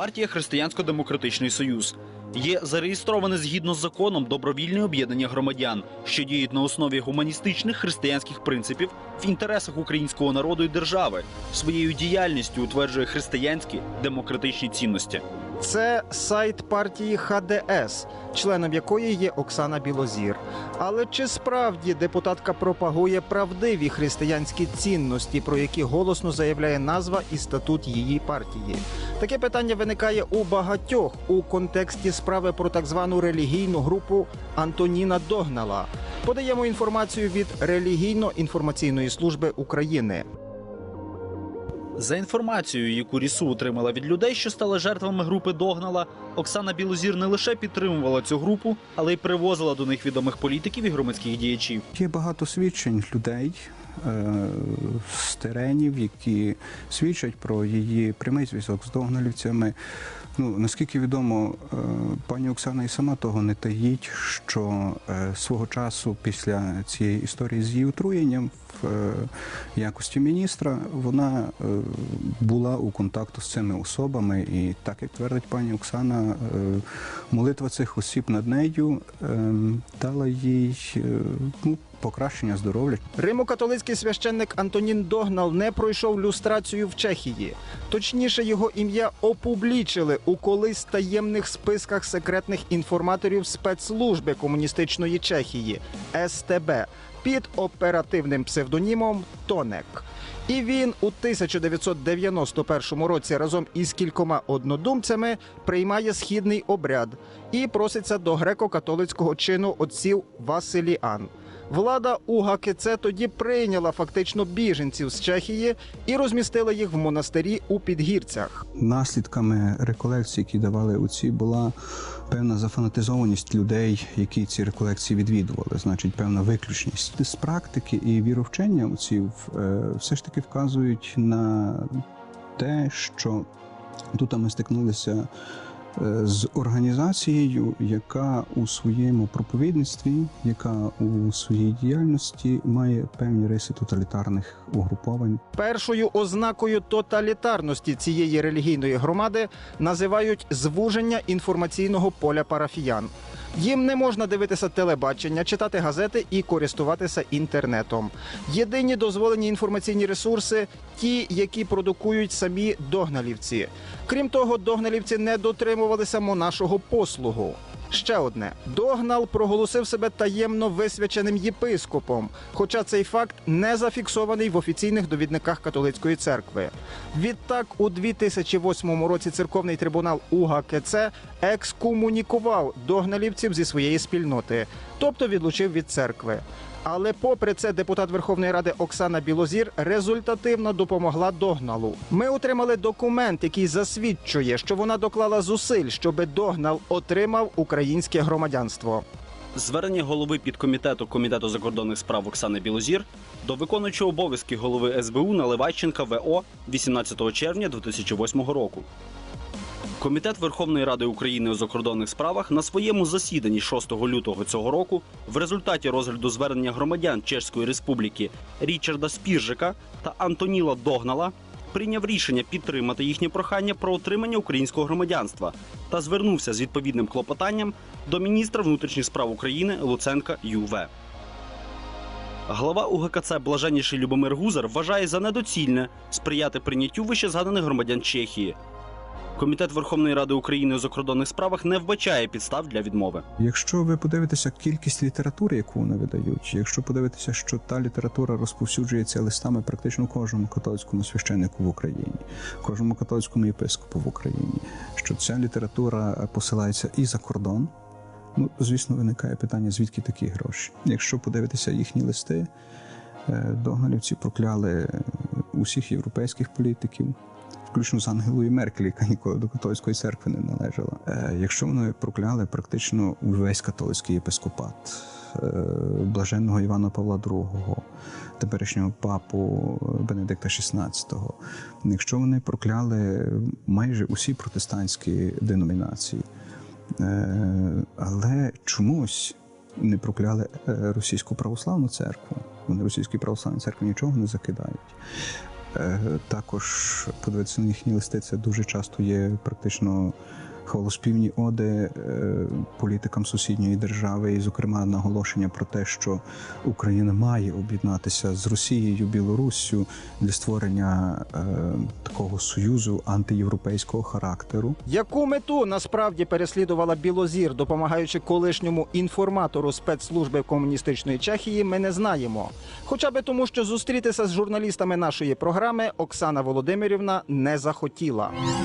партія Християнсько-демократичний союз. Є зареєстроване згідно з законом добровільне об'єднання громадян, що діють на основі гуманістичних християнських принципів в інтересах українського народу і держави. Своєю діяльністю утверджує християнські демократичні цінності. Це сайт партії ХДС, членом якої є Оксана Білозір. Але чи справді депутатка пропагує правдиві християнські цінності, про які голосно заявляє назва і статут її партії? Таке питання виникає у багатьох у контексті справи про так звану релігійну групу Антоніна Догнала. Подаємо інформацію від релігійно-інформаційної служби України. За інформацією, яку Рісу отримала від людей, що стали жертвами групи Догнала, Оксана Білозір не лише підтримувала цю групу, але й привозила до них відомих політиків і громадських діячів. Є багато свідчень людей е, з теренів, які свідчать про її прямий зв'язок з догналівцями. Ну наскільки відомо, е, пані Оксана і сама того не таїть, що е, свого часу після цієї історії з її отруєнням в е, якості міністра вона була у контакту з цими особами, і так як твердить пані Оксана, молитва цих осіб над нею е, дала їй ну, покращення здоров'я. Римо-католицький священник Антонін Догнал не пройшов люстрацію в Чехії. Точніше, його ім'я опублічили у колись таємних списках секретних інформаторів спецслужби комуністичної Чехії СТБ під оперативним псевдонімом Тонек. І він у 1991 році разом із кількома однодумцями приймає східний обряд і проситься до греко-католицького чину отців Василіан. Влада УГКЦ тоді прийняла фактично біженців з Чехії і розмістила їх в монастирі у підгірцях. Наслідками реколекцій, які давали отці, була певна зафанатизованість людей, які ці реколекції відвідували, значить, певна виключність. З практики і віровчення отців е, все ж таки вказують на те, що тут ми стикнулися з організацією, яка у своєму проповідництві, яка у своїй діяльності має певні риси тоталітарних угруповань. Першою ознакою тоталітарності цієї релігійної громади називають звуження інформаційного поля парафіян. Їм не можна дивитися телебачення, читати газети і користуватися інтернетом. Єдині дозволені інформаційні ресурси ті, які продукують самі догналівці. Крім того, догналівці не дотримувалися монашого послугу. Ще одне догнал проголосив себе таємно висвяченим єпископом, хоча цей факт не зафіксований в офіційних довідниках католицької церкви. Відтак, у 2008 році церковний трибунал УГКЦ екскомунікував догналівців зі своєї спільноти, тобто відлучив від церкви. Але попри це, депутат Верховної Ради Оксана Білозір результативно допомогла догналу. Ми отримали документ, який засвідчує, що вона доклала зусиль, щоби догнал отримав українське громадянство. Звернення голови підкомітету комітету закордонних справ Оксани Білозір до виконуючого обов'язки голови СБУ Наливайченка ВО 18 червня 2008 року. Комітет Верховної Ради України у закордонних справах на своєму засіданні 6 лютого цього року в результаті розгляду звернення громадян Чеської Республіки Річарда Спіржика та Антоніла Догнала прийняв рішення підтримати їхнє прохання про отримання українського громадянства та звернувся з відповідним клопотанням до міністра внутрішніх справ України Луценка ЮВ. Глава УГКЦ Блаженніший Любомир Гузар вважає за недоцільне сприяти прийняттю вищезгаданих громадян Чехії. Комітет Верховної Ради України у закордонних справах не вбачає підстав для відмови. Якщо ви подивитеся кількість літератури, яку вони видають, якщо подивитися, що та література розповсюджується листами практично кожному католицькому священнику в Україні, кожному католицькому єпископу в Україні, що ця література посилається і за кордон. Ну, звісно, виникає питання, звідки такі гроші. Якщо подивитися їхні листи, е, догналівці прокляли усіх європейських політиків, включно з Ангелою Меркель, яка ніколи до католицької церкви не належала. Е, Якщо вони прокляли практично увесь католицький єпископат, е, блаженного Івана Павла II, теперішнього папу Бенедикта XVI, якщо вони прокляли майже усі протестантські деномінації, е, але чомусь не прокляли е, російську православну церкву. Вони російській православній церкві нічого не закидають. Е, Також подивитися на їхні листи, це дуже часто є практично хвалоспівні оди е, політикам сусідньої держави, і, зокрема, наголошення про те, що Україна має об'єднатися з Росією, Білоруссю для створення е, такого союзу антиєвропейського характеру. Яку мету насправді переслідувала Білозір, допомагаючи колишньому інформатору спецслужби комуністичної Чехії, ми не знаємо. Хоча би тому, що зустрітися з журналістами нашої програми Оксана Володимирівна не захотіла.